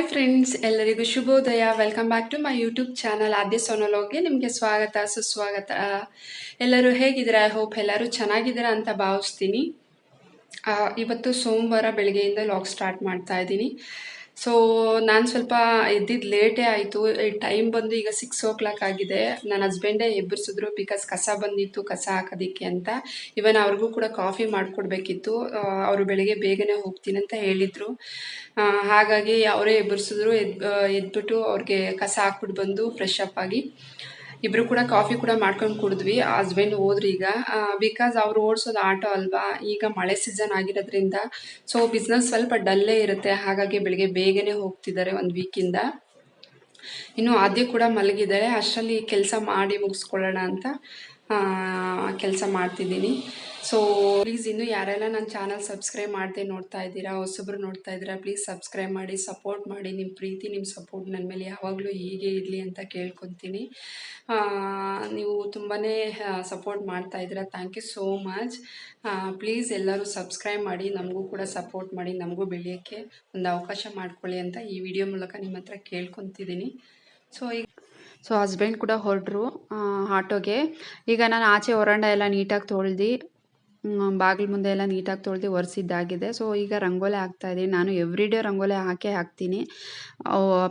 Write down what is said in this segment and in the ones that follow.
Hi friends ಎಲ್ಲರಿಗೂ ಶುಭೋದಯ. Welcome back to my YouTube channel Aadya ಸೋನೋಲೋಗ್ಗೆ ನಿಮಗೆ ಸ್ವಾಗತ, ಸುಸ್ವಾಗತ. ಎಲ್ಲರೂ ಹೇಗಿದ್ದೀರಾ? ಐ ಹೋಪ್ ಎಲ್ಲರೂ ಚೆನ್ನಾಗಿದ್ದೀರಾ ಅಂತ ಭಾವಿಸ್ತೀನಿ. ಇವತ್ತು ಸೋಮವಾರ ಬೆಳಗ್ಗೆಯಿಂದ ಲಾಗ್ ಸ್ಟಾರ್ಟ್ ಮಾಡ್ತಾ ಇದ್ದೀನಿ. ಸೊ ನಾನು ಸ್ವಲ್ಪ ಎದ್ದಿದ್ದು ಲೇಟೇ ಆಯಿತು. ಟೈಮ್ ಬಂದು ಈಗ ಸಿಕ್ಸ್ ಓ ಕ್ಲಾಕ್ ಆಗಿದೆ ನನ್ನ ಹಸ್ಬೆಂಡೇ ಎಬ್ಬರಿಸಿದ್ರು, ಬಿಕಾಸ್ ಕಸ ಬಂದಿತ್ತು, ಕಸ ಹಾಕೋದಕ್ಕೆ ಅಂತ. ಇವನ್ ಅವ್ರಿಗೂ ಕೂಡ ಕಾಫಿ ಮಾಡಿಕೊಡ್ಬೇಕಿತ್ತು. ಅವರು ಬೆಳಗ್ಗೆ ಬೇಗನೆ ಹೋಗ್ತೀನಿ ಅಂತ ಹೇಳಿದರು. ಹಾಗಾಗಿ ಅವರೇ ಎಬ್ಬರಿಸಿದ್ರು, ಎದ್ ಎದ್ಬಿಟ್ಟು ಅವ್ರಿಗೆ ಕಸ ಹಾಕ್ಬಿಟ್ಟು ಬಂದು ಫ್ರೆಶ್ ಅಪ್ ಆಗಿ. ಇಬ್ರು ಕೂಡ ಕಾಫಿ ಕೂಡ ಮಾಡ್ಕೊಂಡು ಕುಡಿದ್ವಿ. ಹಸ್ಬೆಂಡ್ ಹೋದ್ರು ಈಗ. ಬಿಕಾಸ್ ಅವ್ರು ಓಡಿಸೋದು ಆಟೋ ಅಲ್ವಾ, ಈಗ ಮಳೆ ಸೀಸನ್ ಆಗಿರೋದ್ರಿಂದ ಸೊ ಬಿಸ್ನೆಸ್ ಸ್ವಲ್ಪ ಡಲ್ಲೇ ಇರುತ್ತೆ. ಹಾಗಾಗಿ ಬೆಳಿಗ್ಗೆ ಬೇಗನೆ ಹೋಗ್ತಿದ್ದಾರೆ ಒಂದು ವೀಕಿಂದ ಇನ್ನು ಆದ್ಯ ಕೂಡ ಮಲಗಿದ್ದಾರೆ. ಅಷ್ಟರಲ್ಲಿ ಕೆಲಸ ಮಾಡಿ ಮುಗಿಸ್ಕೊಳ್ಳೋಣ ಅಂತ ಕೆಲಸ ಮಾಡ್ತಿದ್ದೀನಿ. ಸೊ ಪ್ಲೀಸ್ ಇನ್ನೂ ಯಾರೆಲ್ಲ ನನ್ನ ಚಾನಲ್ ಸಬ್ಸ್ಕ್ರೈಬ್ ಮಾಡದೆ ನೋಡ್ತಾ ಇದ್ದೀರಾ, ಹೊಸಬ್ರು ನೋಡ್ತಾ ಇದ್ದೀರಾ ಪ್ಲೀಸ್ ಸಬ್ಸ್ಕ್ರೈಬ್ ಮಾಡಿ ಸಪೋರ್ಟ್ ಮಾಡಿ ನಿಮ್ಮ ಪ್ರೀತಿ ನಿಮ್ಮ ಸಪೋರ್ಟ್ ನನ್ನ ಮೇಲೆ ಯಾವಾಗಲೂ ಹೀಗೆ ಇರಲಿ ಅಂತ ಕೇಳ್ಕೊತೀನಿ. ನೀವು ತುಂಬಾ ಸಪೋರ್ಟ್ ಮಾಡ್ತಾ ಇದ್ದೀರಾ. Thank you so much please ಎಲ್ಲರೂ ಸಬ್ಸ್ಕ್ರೈಬ್ ಮಾಡಿ, ನಮಗೂ ಕೂಡ ಸಪೋರ್ಟ್ ಮಾಡಿ, ನಮಗೂ ಬೆಳೆಯೋಕ್ಕೆ ಒಂದು ಅವಕಾಶ ಮಾಡ್ಕೊಳ್ಳಿ ಅಂತ ಈ ವಿಡಿಯೋ ಮೂಲಕ ನಿಮ್ಮ ಹತ್ರ ಕೇಳ್ಕೊತಿದ್ದೀನಿ. ಸೊ ಈಗ ಸೊ ಹಸ್ಬೆಂಡ್ ಕೂಡ ಹೊರಟರು ಆಟೋಗೆ. ಈಗ ನಾನು ಆಚೆ ಹೊರಾಂಡ ಎಲ್ಲ ನೀಟಾಗಿ ತೊಳ್ದು ಬಾಗಿಲು ಮುಂದೆ ಎಲ್ಲ ನೀಟಾಗಿ ತೊಳ್ದು ಒರೆಸಿದ್ದಾಗಿದೆ. ಸೊ ಈಗ ರಂಗೋಲಿ ಹಾಕ್ತಾ ಇದ್ದೀನಿ ನಾನು ಎವ್ರಿ ಡೇ ರಂಗೋಲಿ ಹಾಕೇ ಹಾಕ್ತೀನಿ.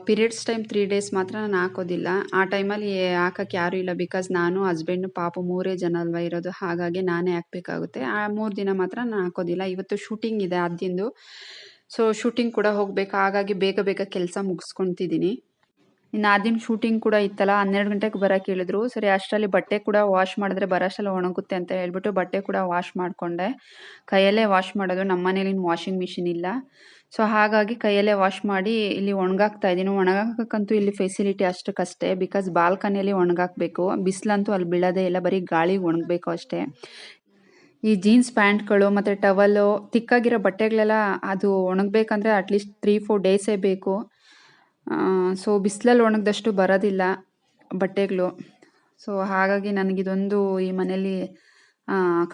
ಪೀರಿಯಡ್ಸ್ ಟೈಮ್ ತ್ರೀ ಡೇಸ್ ಮಾತ್ರ ನಾನು ಹಾಕೋದಿಲ್ಲ. ಆ ಟೈಮಲ್ಲಿ ಹಾಕಕ್ಕೆ ಯಾರೂ ಇಲ್ಲ ಬಿಕಾಸ್ ನಾನು ಹಸ್ಬೆಂಡು ಪಾಪ ಮೂರೇ ಜನ ಅಲ್ವಾ ಇರೋದು. ಹಾಗಾಗಿ ನಾನೇ ಹಾಕಬೇಕಾಗುತ್ತೆ. ಆ, ಮೂರು ದಿನ ಮಾತ್ರ ನಾನು ಹಾಕೋದಿಲ್ಲ. ಇವತ್ತು ಶೂಟಿಂಗ್ ಇದೆ ಅದಿಂದು ಸೊ ಶೂಟಿಂಗ್ ಕೂಡ ಹೋಗಬೇಕು. ಹಾಗಾಗಿ ಬೇಗ ಬೇಗ ಕೆಲಸ ಮುಗಿಸ್ಕೊತಿದ್ದೀನಿ. ಇನ್ನು ಆದಿನ ಶೂಟಿಂಗ್ ಕೂಡ ಇತ್ತಲ್ಲ, ಹನ್ನೆರಡು ಗಂಟೆಗೆ ಬರಕ್ಕೆ ಹೇಳಿದ್ರು. ಸರಿ, ಅಷ್ಟರಲ್ಲಿ ಬಟ್ಟೆ ಕೂಡ ವಾಶ್ ಮಾಡಿದ್ರೆ ಬರೋಷ್ಟರಲ್ಲಿ ಒಣಗುತ್ತೆ ಅಂತ ಹೇಳ್ಬಿಟ್ಟು ಬಟ್ಟೆ ಕೂಡ ವಾಶ್ ಮಾಡಿಕೊಂಡೆ. ಕೈಯಲ್ಲೇ ವಾಶ್ ಮಾಡೋದು, ನಮ್ಮ ಮನೇಲಿ ವಾಷಿಂಗ್ ಮಿಷಿನ್ ಇಲ್ಲ. ಸೊ ಹಾಗಾಗಿ ಕೈಯಲ್ಲೇ ವಾಶ್ ಮಾಡಿ ಇಲ್ಲಿ ಒಣಗಾಕ್ತಾ ಇದ್ದೀನಿ. ಒಣಗಾಕಂತೂ ಇಲ್ಲಿ ಫೆಸಿಲಿಟಿ ಅಷ್ಟಕ್ಕಷ್ಟೇ ಬಿಕಾಸ್ ಬಾಲ್ಕನಿಯಲ್ಲಿ ಒಣಗಾಕಬೇಕು. ಬಿಸಿಲಂತೂ ಅಲ್ಲಿ ಬೀಳೋದೇ ಇಲ್ಲ, ಬರೀ ಗಾಳಿಗೆ ಒಣಗಬೇಕು ಅಷ್ಟೇ. ಈ ಜೀನ್ಸ್ ಪ್ಯಾಂಟ್ಗಳು ಮತ್ತು ಟವಲು ತಿಕ್ಕಾಗಿರೋ ಬಟ್ಟೆಗಳೆಲ್ಲ ಅದು ಒಣಗಬೇಕಂದ್ರೆ ಅಟ್ಲೀಸ್ಟ್ ತ್ರೀ ಫೋರ್ ಡೇಸೇ ಬೇಕು. ಸೊ ಬಿಸಿಲಲ್ಲಿ ಒಣಗಿದಷ್ಟು ಬರೋದಿಲ್ಲ ಬಟ್ಟೆಗಳು. ಸೊ ಹಾಗಾಗಿ ನನಗಿದೊಂದು ಈ ಮನೇಲಿ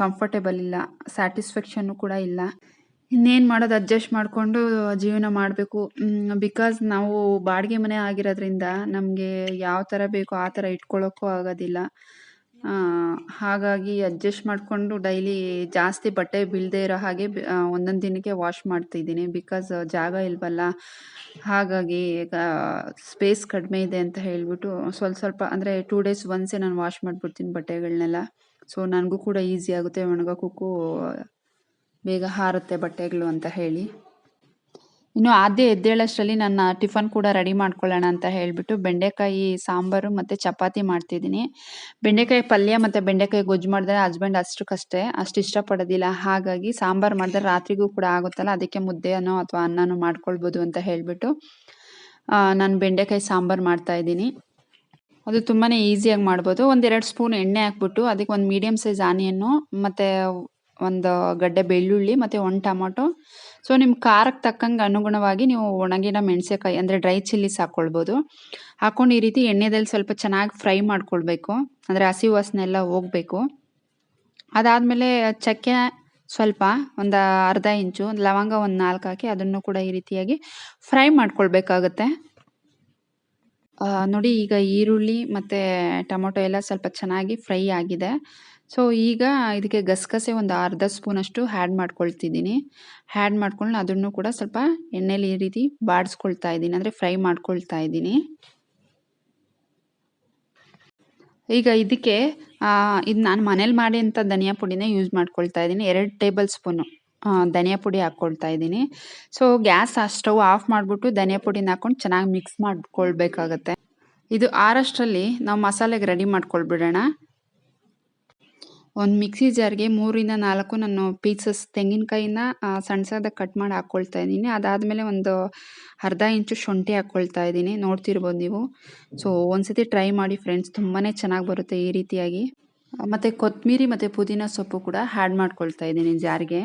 ಕಂಫರ್ಟೇಬಲ್ ಇಲ್ಲ ಸ್ಯಾಟಿಸ್ಫ್ಯಾಕ್ಷನ್ನು ಕೂಡ ಇಲ್ಲ. ಇನ್ನೇನು ಮಾಡೋದು ಅಡ್ಜಸ್ಟ್ ಮಾಡಿಕೊಂಡು ಜೀವನ ಮಾಡಬೇಕು. ಬಿಕಾಸ್ ನಾವು ಬಾಡಿಗೆ ಮನೆ ಆಗಿರೋದ್ರಿಂದ ನಮಗೆ ಯಾವ ಥರ ಬೇಕೋ ಆ ಥರ ಇಟ್ಕೊಳ್ಳೋಕ್ಕೂ ಆಗೋದಿಲ್ಲ. ಹಾಗಾಗಿ ಅಡ್ಜಸ್ಟ್ ಮಾಡಿಕೊಂಡು ಡೈಲಿ ಜಾಸ್ತಿ ಬಟ್ಟೆ ಬೀಳದೇ ಇರೋ ಹಾಗೆ ಒಂದೊಂದು ದಿನಕ್ಕೆ ವಾಶ್ ಮಾಡ್ತಿದ್ದೀನಿ ಬಿಕಾಸ್ ಜಾಗ ಇಲ್ವಲ್ಲ? ಹಾಗಾಗಿ ಸ್ಪೇಸ್ ಕಡಿಮೆ ಇದೆ ಅಂತ ಹೇಳಿಬಿಟ್ಟು ಸ್ವಲ್ಪ ಸ್ವಲ್ಪ ಅಂದರೆ ಟೂ ಡೇಸ್ ಒನ್ಸೇ ನಾನು ವಾಶ್ ಮಾಡಿಬಿಡ್ತೀನಿ ಬಟ್ಟೆಗಳನ್ನೆಲ್ಲ ಸೊ ನನಗೂ ಕೂಡ ಈಸಿ ಆಗುತ್ತೆ ಒಣಗೋಕ್ಕೂ ಬೇಗ ಹಾರುತ್ತೆ ಬಟ್ಟೆಗಳು ಅಂತ ಹೇಳಿ. ಇನ್ನು ಆದ್ಯ ಎದ್ದೇಳಷ್ಟರಲ್ಲಿ ನನ್ನ ಟಿಫನ್ ಕೂಡ ರೆಡಿ ಮಾಡ್ಕೊಳ್ಳೋಣ ಅಂತ ಹೇಳಿಬಿಟ್ಟು ಬೆಂಡೆಕಾಯಿ ಸಾಂಬಾರು ಮತ್ತು ಚಪಾತಿ ಮಾಡ್ತಿದ್ದೀನಿ. ಬೆಂಡೆಕಾಯಿ ಪಲ್ಯ ಮತ್ತು ಬೆಂಡೆಕಾಯಿ ಗೊಜ್ಜು ಮಾಡಿದ್ರೆ ಹಸ್ಬೆಂಡ್ ಅಷ್ಟಕ್ಕಷ್ಟೇ ಅಷ್ಟು ಇಷ್ಟಪಡೋದಿಲ್ಲ. ಹಾಗಾಗಿ ಸಾಂಬಾರು ಮಾಡಿದ್ರೆ ರಾತ್ರಿಗೂ ಕೂಡ ಆಗುತ್ತಲ್ಲ, ಅದಕ್ಕೆ ಮುದ್ದೆನೋ ಅಥವಾ ಅನ್ನನೋ ಮಾಡ್ಕೊಳ್ಬೋದು ಅಂತ ಹೇಳಿಬಿಟ್ಟು ನಾನು ಬೆಂಡೆಕಾಯಿ ಸಾಂಬಾರು ಮಾಡ್ತಾ ಇದ್ದೀನಿ. ಅದು ತುಂಬಾ ಈಸಿಯಾಗಿ ಮಾಡ್ಬೋದು. ಒಂದೆರಡು ಸ್ಪೂನ್ ಎಣ್ಣೆ ಹಾಕ್ಬಿಟ್ಟು ಅದಕ್ಕೆ ಒಂದು ಮೀಡಿಯಮ್ ಸೈಜ್ ಆನಿಯನ್ನು ಮತ್ತು ಒಂದು ಗಡ್ಡೆ ಬೆಳ್ಳುಳ್ಳಿ ಮತ್ತು ಒಂದು ಟೊಮೊಟೊ ಸೊ ನಿಮ್ಮ ಖಾರಕ್ಕೆ ತಕ್ಕಂಗೆ ಅನುಗುಣವಾಗಿ ನೀವು ಒಣಗಿನ ಮೆಣಸೆಕಾಯಿ ಅಂದರೆ ಡ್ರೈ ಚಿಲ್ಲಿಸ್ ಹಾಕ್ಕೊಳ್ಬೋದು ಹಾಕ್ಕೊಂಡು ಈ ರೀತಿ ಎಣ್ಣೆದಲ್ಲಿ ಸ್ವಲ್ಪ ಚೆನ್ನಾಗಿ ಫ್ರೈ ಮಾಡ್ಕೊಳ್ಬೇಕು. ಅಂದರೆ ಹಸಿ ವಾಸನೆ ಎಲ್ಲ ಹೋಗಬೇಕು. ಅದಾದಮೇಲೆ ಚಕ್ಕೆ ಸ್ವಲ್ಪ ಒಂದು ಅರ್ಧ ಇಂಚು, ಲವಂಗ ಒಂದು ನಾಲ್ಕು ಹಾಕಿ ಅದನ್ನು ಕೂಡ ಈ ರೀತಿಯಾಗಿ ಫ್ರೈ ಮಾಡ್ಕೊಳ್ಬೇಕಾಗತ್ತೆ. ನೋಡಿ ಈಗ ಈರುಳ್ಳಿ ಮತ್ತು ಟೊಮೊಟೊ ಎಲ್ಲ ಸ್ವಲ್ಪ ಚೆನ್ನಾಗಿ ಫ್ರೈ ಆಗಿದೆ. ಸೊ ಈಗ ಇದಕ್ಕೆ ಗಸಗಸೆ ಒಂದು ಅರ್ಧ ಸ್ಪೂನಷ್ಟು ಹ್ಯಾಡ್ ಮಾಡ್ಕೊಳ್ತಿದ್ದೀನಿ. ಹ್ಯಾಡ್ ಮಾಡ್ಕೊಂಡು ಅದನ್ನು ಕೂಡ ಸ್ವಲ್ಪ ಎಣ್ಣೆಲಿ ಈ ರೀತಿ ಬಾಡಿಸ್ಕೊಳ್ತಾ ಇದ್ದೀನಿ. ಅಂದರೆ ಫ್ರೈ ಮಾಡ್ಕೊಳ್ತಾ ಇದ್ದೀನಿ. ಈಗ ಇದಕ್ಕೆ ಇದು ನಾನು ಮನೇಲಿ ಮಾಡಿ ಅಂತ ಧನಿಯಾ ಪುಡಿನೇ ಯೂಸ್ ಮಾಡ್ಕೊಳ್ತಾ ಇದ್ದೀನಿ. ಎರಡು ಟೇಬಲ್ ಸ್ಪೂನು ಧನಿಯಾ ಪುಡಿ ಹಾಕ್ಕೊಳ್ತಾ ಇದ್ದೀನಿ. ಸೊ ಗ್ಯಾಸ್ ಆ ಸ್ಟವ್ ಆಫ್ ಮಾಡಿಬಿಟ್ಟು ಧನಿಯಾ ಪುಡಿನ ಹಾಕ್ಕೊಂಡು ಚೆನ್ನಾಗಿ ಮಿಕ್ಸ್ ಮಾಡ್ಕೊಳ್ಬೇಕಾಗತ್ತೆ. ಇದು ಆರಷ್ಟರಲ್ಲಿ ನಾವು ಮಸಾಲೆಗೆ ರೆಡಿ ಮಾಡ್ಕೊಳ್ಬಿಡೋಣ. ಒಂದು ಮಿಕ್ಸಿ ಜಾರ್ಗೆ ಮೂರಿಂದ ನಾಲ್ಕು ನಾನು ಪೀಸಸ್ ತೆಂಗಿನಕಾಯಿನ ಸಣ್ಣ ಸಣ್ಣದಾಗಿ ಕಟ್ ಮಾಡಿ ಹಾಕ್ಕೊಳ್ತಾ ಇದ್ದೀನಿ. ಅದಾದಮೇಲೆ ಒಂದು ಅರ್ಧ ಇಂಚು ಶುಂಠಿ ಹಾಕ್ಕೊಳ್ತಾ ಇದ್ದೀನಿ. ನೋಡ್ತಿರ್ಬೋದು ನೀವು. ಸೊ ಒಂದ್ಸತಿ ಟ್ರೈ ಮಾಡಿ ಫ್ರೆಂಡ್ಸ್. ತುಂಬಾ ಚೆನ್ನಾಗಿ ಬರುತ್ತೆ ಈ ರೀತಿಯಾಗಿ. ಮತ್ತು ಕೊತ್ತಂಬರಿ ಮತ್ತು ಪುದೀನ ಸೊಪ್ಪು ಕೂಡ ಹ್ಯಾಡ್ ಮಾಡ್ಕೊಳ್ತಾ ಇದ್ದೀನಿ ಜಾರ್ಗೆ.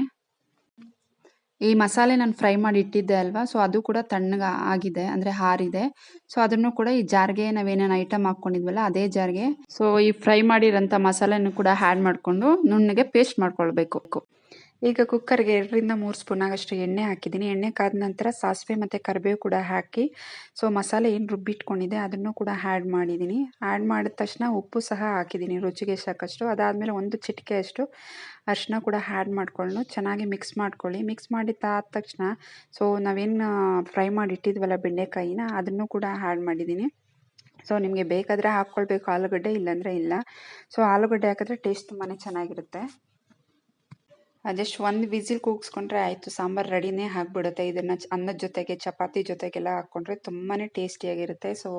ಈ ಮಸಾಲೆ ನಾನು ಫ್ರೈ ಮಾಡಿ ಇಟ್ಟಿದ್ದೆ ಅಲ್ವಾ? ಸೊ ಅದು ಕೂಡ ತಣ್ಣಗೆ ಆಗಿದೆ, ಅಂದರೆ ಹಾರಿದೆ. ಸೊ ಅದನ್ನು ಕೂಡ ಈ ಜಾರ್ಗೆ ನಾವೇನೇನು ಐಟಮ್ ಹಾಕ್ಕೊಂಡಿದ್ವಲ್ಲ ಅದೇ ಜಾರ್ಗೆ. ಸೊ ಈ ಫ್ರೈ ಮಾಡಿರೋಂಥ ಮಸಾಲೆನೂ ಕೂಡ ಹ್ಯಾಡ್ ಮಾಡಿಕೊಂಡು, ನುಣ್ಣಗೆ ಪೇಸ್ಟ್ ಮಾಡ್ಕೊಳ್ಬೇಕು. ಈಗ ಕುಕ್ಕರ್ಗೆ ಎರಡರಿಂದ ಮೂರು ಸ್ಪೂನ್ ಆಗಷ್ಟು ಎಣ್ಣೆ ಹಾಕಿದ್ದೀನಿ. ಎಣ್ಣೆ ಕಾದ ನಂತರ ಸಾಸಿವೆ ಮತ್ತು ಕರಿಬೇವು ಕೂಡ ಹಾಕಿ ಸೊ ಮಸಾಲೆ ಏನು ರುಬ್ಬಿಟ್ಕೊಂಡಿದ್ದೆ ಅದನ್ನು ಕೂಡ ಆ್ಯಡ್ ಮಾಡಿದ್ದೀನಿ. ಆ್ಯಡ್ ಮಾಡಿದ ತಕ್ಷಣ ಉಪ್ಪು ಸಹ ಹಾಕಿದ್ದೀನಿ ರುಚಿಗೆ ಸಾಕಷ್ಟು ಅದಾದಮೇಲೆ ಒಂದು ಚಿಟಿಕೆಯಷ್ಟು ಅರಿಶಿನ ಕೂಡ ಆ್ಯಡ್ ಮಾಡಿಕೊಂಡು ಚೆನ್ನಾಗಿ ಮಿಕ್ಸ್ ಮಾಡ್ಕೊಳ್ಳಿ. ಮಿಕ್ಸ್ ಮಾಡಿದ್ದಾದ ತಕ್ಷಣ ಸೊ ನಾವೇನು ಫ್ರೈ ಮಾಡಿ ಇಟ್ಟಿದ್ವಲ್ಲ ಬೆಂಡೆಕಾಯಿನ, ಅದನ್ನು ಕೂಡ ಆ್ಯಡ್ ಮಾಡಿದ್ದೀನಿ. ಸೊ ನಿಮಗೆ ಬೇಕಾದರೆ ಹಾಕ್ಕೊಳ್ಬೇಕು. ಆಲೂಗಡ್ಡೆ ಇಲ್ಲಾಂದರೆ ಇಲ್ಲ. ಸೊ ಆಲೂಗಡ್ಡೆ ಹಾಕಿದ್ರೆ ಟೇಸ್ಟ್ ತುಂಬಾ ಚೆನ್ನಾಗಿರುತ್ತೆ. ಜಸ್ಟ್ ಒಂದು ವಿಸಿಲ್ ಕೂಗಿಸ್ಕೊಂಡ್ರೆ ಆಯಿತು. ಸಾಂಬಾರು ರೆಡಿನೇ ಆಗಿಬಿಡುತ್ತೆ. ಇದನ್ನು ಅನ್ನದ ಜೊತೆಗೆ, ಚಪಾತಿ ಜೊತೆಗೆಲ್ಲ ಹಾಕ್ಕೊಂಡ್ರೆ ತುಂಬಾ ಟೇಸ್ಟಿಯಾಗಿರುತ್ತೆ. ಸೊ,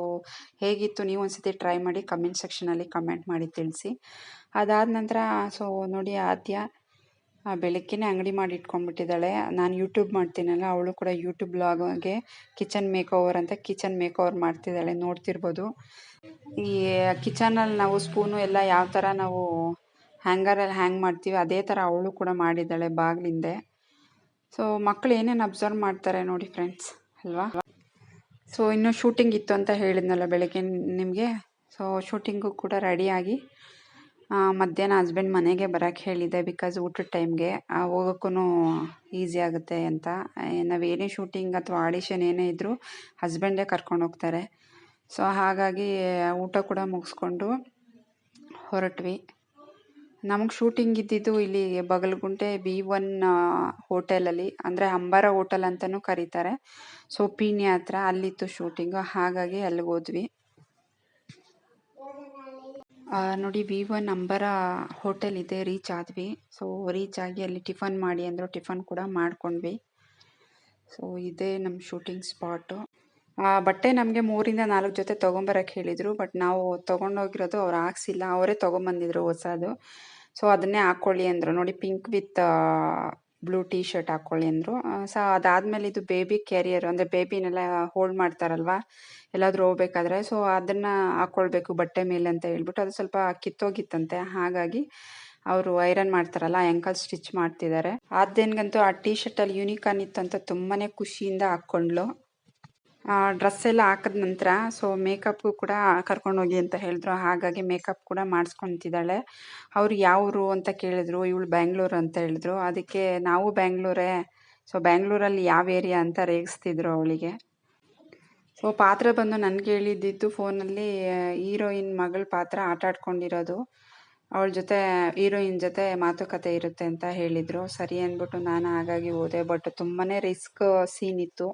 ಹೇಗಿತ್ತು ನೀವು ಒಂದ್ಸತಿ ಟ್ರೈ ಮಾಡಿ ಕಮೆಂಟ್ ಸೆಕ್ಷನಲ್ಲಿ ಕಮೆಂಟ್ ಮಾಡಿ ತಿಳಿಸಿ. ಅದಾದ ನಂತರ, ಸೊ, ನೋಡಿ ಆದ್ಯ ಬೆಳಗ್ಗೆನೇ ಅಂಗಡಿ ಮಾಡಿ ಇಟ್ಕೊಂಡ್ಬಿಟ್ಟಿದ್ದಾಳೆ. ನಾನು ಯೂಟ್ಯೂಬ್ ಮಾಡ್ತೀನಲ್ಲ, ಅವಳು ಕೂಡ ಯೂಟ್ಯೂಬ್ ಬ್ಲಾಗ್ಗೆ ಕಿಚನ್ ಮೇಕ್ ಓವರ್ ಅಂತ ಕಿಚನ್ ಮೇಕ್ ಓವರ್ ಮಾಡ್ತಿದ್ದಾಳೆ. ನೋಡ್ತಿರ್ಬೋದು. ಈ ಕಿಚನಲ್ಲಿ ನಾವು ಸ್ಪೂನು ಎಲ್ಲ ಯಾವ ಥರ ನಾವು ಹ್ಯಾಂಗರಲ್ಲಿ ಹ್ಯಾಂಗ್ ಮಾಡ್ತೀವಿ. ಅದೇ ಥರ ಅವಳು ಕೂಡ ಮಾಡಿದ್ದಾಳೆ ಬಾಗಿಲಿಂದೆ. ಸೊ ಮಕ್ಕಳು ಏನೇನು ಅಬ್ಸರ್ವ್ ಮಾಡ್ತಾರೆ ನೋಡಿ ಫ್ರೆಂಡ್ಸ್ ಅಲ್ವಾ? ಸೊ ಇನ್ನೂ ಶೂಟಿಂಗ್ ಇತ್ತು ಅಂತ ಹೇಳಿದ್ನಲ್ಲ ಬೆಳಗ್ಗೆ ನಿಮಗೆ? ಸೊ ಶೂಟಿಂಗು ಕೂಡ ರೆಡಿಯಾಗಿ ಮಧ್ಯಾಹ್ನ ಹಸ್ಬೆಂಡ್ ಮನೆಗೆ ಬರೋಕ್ಕೆ ಹೇಳಿದ್ದೆ ಬಿಕಾಸ್ ಊಟದ ಟೈಮ್ಗೆ ಹೋಗೋಕ್ಕೂ ಈಸಿ ಆಗುತ್ತೆ ಅಂತ. ನಾವು ಏನೇ ಶೂಟಿಂಗ್ ಅಥವಾ ಆಡಿಷನ್ ಏನೇ ಇದ್ದರೂ ಹಸ್ಬೆಂಡೇ ಕರ್ಕೊಂಡು ಹೋಗ್ತಾರೆ. ಸೊ ಹಾಗಾಗಿ, ಊಟ ಕೂಡ ಮುಗಿಸ್ಕೊಂಡು ಹೊರಟ್ವಿ. ನಮಗೆ ಶೂಟಿಂಗ್ ಇದ್ದಿದ್ದು ಇಲ್ಲಿ ಬಗಲಗುಂಟೆ ಬಿ ಒನ್ ಹೋಟೆಲಲ್ಲಿ. ಅಂದರೆ ಅಂಬಾರ ಹೋಟೆಲ್ ಅಂತಲೂ ಕರೀತಾರೆ. ಸೊ ಪೀಣ್ಯ ಹತ್ರ ಅಲ್ಲಿತ್ತು ಶೂಟಿಂಗು ಹಾಗಾಗಿ ಅಲ್ಲಿಗೆ ಹೋದ್ವಿ. ನೋಡಿ ವಿ ಒನ್ ಅಂಬರ ಹೋಟೆಲ್ ಇದೆ ರೀಚ್ ಆದ್ವಿ. ಸೊ ರೀಚ್ ಆಗಿ ಅಲ್ಲಿ ಟಿಫನ್ ಮಾಡಿ ಅಂದರು, ಟಿಫನ್ ಕೂಡ ಮಾಡ್ಕೊಂಡ್ವಿ. ಸೊ ಇದೇ ನಮ್ಮ ಶೂಟಿಂಗ್ ಸ್ಪಾಟು ಬಟ್ಟೆ ನಮಗೆ ಮೂರಿಂದ ನಾಲ್ಕು ಜೊತೆ ತೊಗೊಂಬರಕ್ಕೆ ಹೇಳಿದರು, ಬಟ್ ನಾವು ತೊಗೊಂಡೋಗಿರೋದು ಅವ್ರು ಹಾಕ್ಸಿಲ್ಲ, ಅವರೇ ತೊಗೊಂಬಂದಿದ್ರು ಹೊಸದು. ಸೊ ಅದನ್ನೇ ಹಾಕ್ಕೊಳ್ಳಿ ಅಂದರು. ನೋಡಿ pink with blue T shirt ಹಾಕ್ಕೊಳ್ಳಿ ಅಂದರು. ಸೊ, ಅದಾದಮೇಲೆ ಇದು ಬೇಬಿ ಕ್ಯಾರಿಯರ್ ಅಂದರೆ ಬೇಬಿನೆಲ್ಲ ಹೋಲ್ಡ್ ಮಾಡ್ತಾರಲ್ವ, ಎಲ್ಲಾದರೂ ಹೋಗ್ಬೇಕಾದ್ರೆ. ಸೊ ಅದನ್ನು ಹಾಕ್ಕೊಳ್ಬೇಕು ಬಟ್ಟೆ ಮೇಲೆ ಅಂತ ಹೇಳ್ಬಿಟ್ಟು, ಅದು ಸ್ವಲ್ಪ ಕಿತ್ತೋಗಿತ್ತಂತೆ. ಹಾಗಾಗಿ ಅವರು ಐರನ್ ಮಾಡ್ತಾರಲ್ಲ ಆ್ಯಂಕಲ್ ಸ್ಟಿಚ್ ಮಾಡ್ತಿದ್ದಾರೆ. ಆದ್ದೇನ್ಗಂತೂ ಆ ಟೀ ಶರ್ಟಲ್ಲಿ ಯೂನಿಕಾನ್ ಇತ್ತು ಅಂತ ತುಂಬಾ ಖುಷಿಯಿಂದ ಹಾಕ್ಕೊಂಡ್ಲು ಡ್ರೆಸ್ ಎಲ್ಲ ಹಾಕಿದ ನಂತರ ಸೊ ಮೇಕಪ್ಗೂ ಕೂಡ ಕರ್ಕೊಂಡೋಗಿ ಅಂತ ಹೇಳಿದ್ರು. ಹಾಗಾಗಿ ಮೇಕಪ್ ಕೂಡ ಮಾಡಿಸ್ಕೊತಿದ್ದಾಳೆ. ಅವ್ರು ಯಾವರು ಅಂತ ಕೇಳಿದ್ರು, ಇವಳು ಬ್ಯಾಂಗ್ಳೂರು ಅಂತ ಹೇಳಿದ್ರು. ಅದಕ್ಕೆ ನಾವು ಬ್ಯಾಂಗ್ಳೂರೇ ಸೊ ಬ್ಯಾಂಗ್ಳೂರಲ್ಲಿ ಯಾವ ಏರಿಯಾ ಅಂತ ರೇಗಿಸ್ತಿದ್ರು ಅವಳಿಗೆ. ಸೊ ಪಾತ್ರ ಬಂದು ನನಗೆ ಹೇಳಿದ್ದಿದ್ದು ಫೋನಲ್ಲಿ ಹೀರೋಯಿನ್ ಮಗಳ ಪಾತ್ರ ಆಟ ಆಡ್ಕೊಂಡಿರೋದು. ಅವಳ ಜೊತೆ, ಹೀರೋಯಿನ್ ಜೊತೆ ಮಾತುಕತೆ ಇರುತ್ತೆ ಅಂತ ಹೇಳಿದರು. ಸರಿ ಅಂದ್ಬಿಟ್ಟು ನಾನು ಹಾಗಾಗಿ ಹೋದೆ. ಬಟ್ ತುಂಬಾ ರಿಸ್ಕ್ ಸೀನ್ ಇತ್ತು.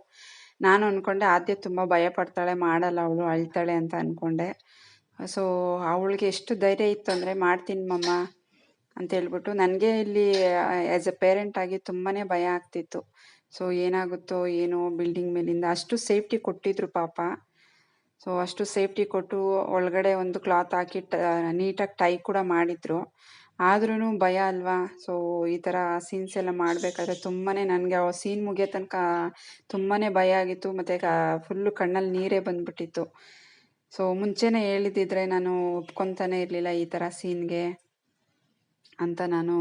ನಾನು ಅಂದ್ಕೊಂಡೆ ಆದ್ಯ ತುಂಬ ಭಯ ಪಡ್ತಾಳೆ ಮಾಡಲ್ಲ ಅವಳು, ಅಳ್ತಾಳೆ ಅಂತ ಅಂದ್ಕೊಂಡೆ ಸೊ ಅವಳಿಗೆ ಎಷ್ಟು ಧೈರ್ಯ ಇತ್ತು ಅಂದರೆ, ಮಾಡ್ತೀನಿ ಮಮ್ಮ ಅಂತ ಹೇಳ್ಬಿಟ್ಟು ನನಗೆ ಇಲ್ಲಿ ಆ್ಯಸ್ ಎ ಪೇರೆಂಟ್ ಆಗಿ ತುಂಬಾ ಭಯ ಆಗ್ತಿತ್ತು. ಸೊ ಏನಾಗುತ್ತೋ, ಏನೋ ಬಿಲ್ಡಿಂಗ್ ಮೇಲಿಂದ ಅಷ್ಟು ಸೇಫ್ಟಿ ಕೊಟ್ಟಿದ್ರು ಪಾಪ. ಸೊ ಅಷ್ಟು ಸೇಫ್ಟಿ ಕೊಟ್ಟು ಒಳಗಡೆ ಒಂದು ಕ್ಲಾತ್ ಹಾಕಿ ನೀಟಾಗಿ ಟೈ ಕೂಡ ಮಾಡಿದ್ರು. ಆದ್ರೂ ಭಯ ಅಲ್ವಾ? ಸೊ ಈ ಥರ ಸೀನ್ಸ್ ಎಲ್ಲ ಮಾಡಬೇಕಾದ್ರೆ ತುಂಬಾ ನನಗೆ ಆ ಸೀನ್ ಮುಗಿಯೋ ತನಕ ತುಂಬಾ ಭಯ ಆಗಿತ್ತು. ಮತ್ತು ಫುಲ್ಲು ಕಣ್ಣಲ್ಲಿ ನೀರೇ ಬಂದ್ಬಿಟ್ಟಿತ್ತು. ಸೊ ಮುಂಚೆನೇ ಹೇಳಿದಿದ್ರೆ ನಾನು ಒಪ್ಕೊತಾನೆ ಇರಲಿಲ್ಲ ಈ ಥರ ಸೀನ್ಗೆ ಅಂತ ನಾನು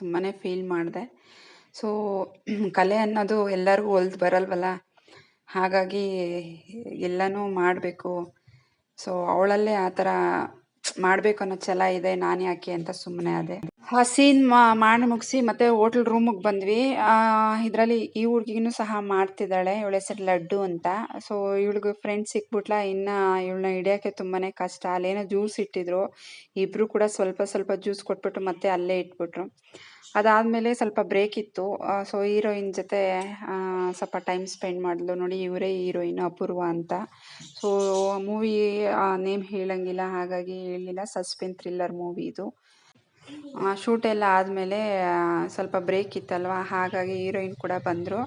ತುಂಬಾ ಫೀಲ್ ಮಾಡಿದೆ. ಸೊ ಕಲೆ ಅನ್ನೋದು ಎಲ್ಲರಿಗೂ ಒಲ್ದು ಬರಲ್ವಲ್ಲ? ಹಾಗಾಗಿ ಎಲ್ಲನೂ ಮಾಡಬೇಕು. ಸೊ ಅವಳಲ್ಲೇ ಆ ಥರ ಮಾಡಬೇಕು ಅನ್ನೋ ಛಲ ಇದೆ, ನಾನು ಯಾಕೆ ಅಂತ ಸುಮ್ಮನೆ ಅದೇ ಆ ಸೀನ್ ಮಾಡಿ ಮುಗಿಸಿ ಮತ್ತೆ ಹೋಟ್ಲ್ ರೂಮಿಗೆ ಬಂದ್ವಿ. ಇದರಲ್ಲಿ ಈ ಹುಡುಗಿನೂ ಸಹ ಮಾಡ್ತಿದ್ದಾಳೆ, ಇವಳ ಹೆಸರು ಲಡ್ಡು ಅಂತ. ಸೊ ಇವಳಿಗೆ ಫ್ರೆಂಡ್ ಸಿಕ್ಬಿಟ್ಲ, ಇನ್ನು ಇವಳನ್ನ ಹಿಡಿಯೋಕ್ಕೆ ತುಂಬಾ ಕಷ್ಟ. ಅಲ್ಲೇನೋ ಜ್ಯೂಸ್ ಇಟ್ಟಿದ್ರು. ಇಬ್ಬರು ಕೂಡ ಸ್ವಲ್ಪ ಸ್ವಲ್ಪ ಜ್ಯೂಸ್ ಕೊಟ್ಬಿಟ್ಟು ಮತ್ತೆ ಅಲ್ಲೇ ಇಟ್ಬಿಟ್ರು. ಅದಾದಮೇಲೆ ಸ್ವಲ್ಪ ಬ್ರೇಕ್ ಇತ್ತು. ಸೊ ಹೀರೋಯಿನ್ ಜೊತೆ ಸ್ವಲ್ಪ ಟೈಮ್ ಸ್ಪೆಂಡ್ ಮಾಡಿದ್ಲು. ನೋಡಿ, ಇವರೇ ಹೀರೋಯಿನ್ ಅಪೂರ್ವ ಅಂತ. ಸೊ ಮೂವಿ ನೇಮ್ ಹೇಳಂಗಿಲ್ಲ, ಹಾಗಾಗಿ ಹೇಳಿಲ್ಲ. ಸಸ್ಪೆನ್ ಥ್ರಿಲ್ಲರ್ ಮೂವಿ ಇದು. ಶೂಟ್ ಎಲ್ಲ ಆದಮೇಲೆ ಸ್ವಲ್ಪ ಬ್ರೇಕ್ ಇತ್ತಲ್ವ? ಹಾಗಾಗಿ ಹೀರೋಯಿನ್ ಕೂಡ ಬಂದರು.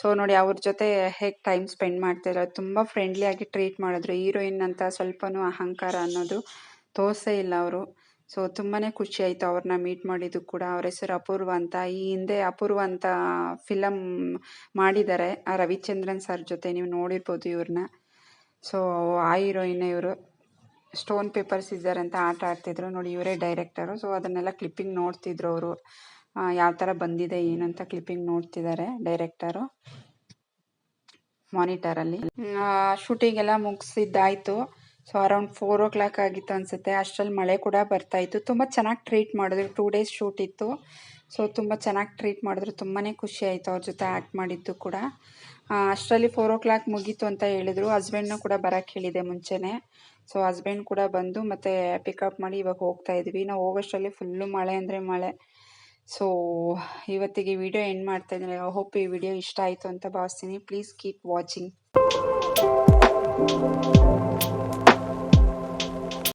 ಸೊ ನೋಡಿ, ಅವ್ರ ಜೊತೆ ಹೇಗೆ ಟೈಮ್ ಸ್ಪೆಂಡ್ ಮಾಡ್ತಿದ್ರು ತುಂಬ ಫ್ರೆಂಡ್ಲಿಯಾಗಿ ಟ್ರೀಟ್ ಮಾಡಿದ್ರು. ಹೀರೋಯಿನ್ ಅಂತ ಸ್ವಲ್ಪನೂ ಅಹಂಕಾರ ಅನ್ನೋದು ತೋರಿಸೇ ಇಲ್ಲ ಅವರು. ಸೊ ತುಂಬಾ ಖುಷಿ ಆಯಿತು ಅವ್ರನ್ನ ಮೀಟ್ ಮಾಡಿದ್ದು ಕೂಡ. ಅವ್ರ ಹೆಸರು ಅಪೂರ್ವ ಅಂತ. ಈ ಹಿಂದೆ ಅಪೂರ್ವ ಅಂತ ಫಿಲಮ್ ಮಾಡಿದ್ದಾರೆ. ಆ ರವಿಚಂದ್ರನ್ ಸರ್ ಜೊತೆ. ನೀವು ನೋಡಿರ್ಬೋದು ಇವ್ರನ್ನ ಸೊ ಆ ಹೀರೋಯಿನ್ ಇವರು. ಸ್ಟೋನ್ ಪೇಪರ್ ಸಿಸರ್ ಅಂತ ಆಟ ಆಡ್ತಿದ್ರು. ನೋಡಿ, ಇವರೇ ಡೈರೆಕ್ಟರು. ಸೊ ಅದನ್ನೆಲ್ಲ ಕ್ಲಿಪ್ಪಿಂಗ್ ನೋಡ್ತಿದ್ರು ಅವರು. ಯಾವ ಥರ ಬಂದಿದೆ ಏನಂತ ಕ್ಲಿಪ್ಪಿಂಗ್ ನೋಡ್ತಿದ್ದಾರೆ ಡೈರೆಕ್ಟರು. ಮಾನಿಟರಲ್ಲಿ ಶೂಟಿಂಗ್ ಎಲ್ಲ ಮುಗಿಸಿದ್ದಾಯಿತು. So around four o'clock ಆಗಿತ್ತು ಅನಿಸುತ್ತೆ. ಅಷ್ಟರಲ್ಲಿ ಮಳೆ ಕೂಡ ಬರ್ತಾ ಇತ್ತು. ತುಂಬ ಚೆನ್ನಾಗಿ ಟ್ರೀಟ್ ಮಾಡಿದ್ರು. ಟೂ ಡೇಸ್ ಶೂಟ್ ಇತ್ತು. ಸೊ ತುಂಬ ಚೆನ್ನಾಗಿ ಟ್ರೀಟ್ ಮಾಡಿದ್ರು. ತುಂಬಾ ಖುಷಿ ಆಯಿತು ಅವ್ರ ಜೊತೆ ಆ್ಯಕ್ಟ್ ಮಾಡಿದ್ದು ಕೂಡ. ಅಷ್ಟರಲ್ಲಿ ಫೋರ್ ಓ ಕ್ಲಾಕ್ ಮುಗೀತು ಅಂತ ಹೇಳಿದರು. ಹಸ್ಬೆಂಡ್ನೂ ಕೂಡ ಬರೋಕ್ಕೆ ಹೇಳಿದೆ ಮುಂಚೆನೇ. ಸೊ ಹಸ್ಬೆಂಡ್ ಕೂಡ ಬಂದು ಮತ್ತೆ ಪಿಕಪ್ ಮಾಡಿ ಇವಾಗ ಹೋಗ್ತಾ ಇದ್ವಿ. ನಾವು ಹೋಗೋಷ್ಟರಲ್ಲಿ ಫುಲ್ಲು ಮಳೆ ಅಂದರೆ ಮಳೆ. ಸೊ ಇವತ್ತಿಗೆ ವಿಡಿಯೋ ಎಂಡ್ ಮಾಡ್ತಾ ಇದ್ದೀನಿ. ಹೋಪ್ ಈ ವಿಡಿಯೋ ಇಷ್ಟ ಆಯಿತು ಅಂತ ಭಾವಿಸ್ತೀನಿ. Please keep watching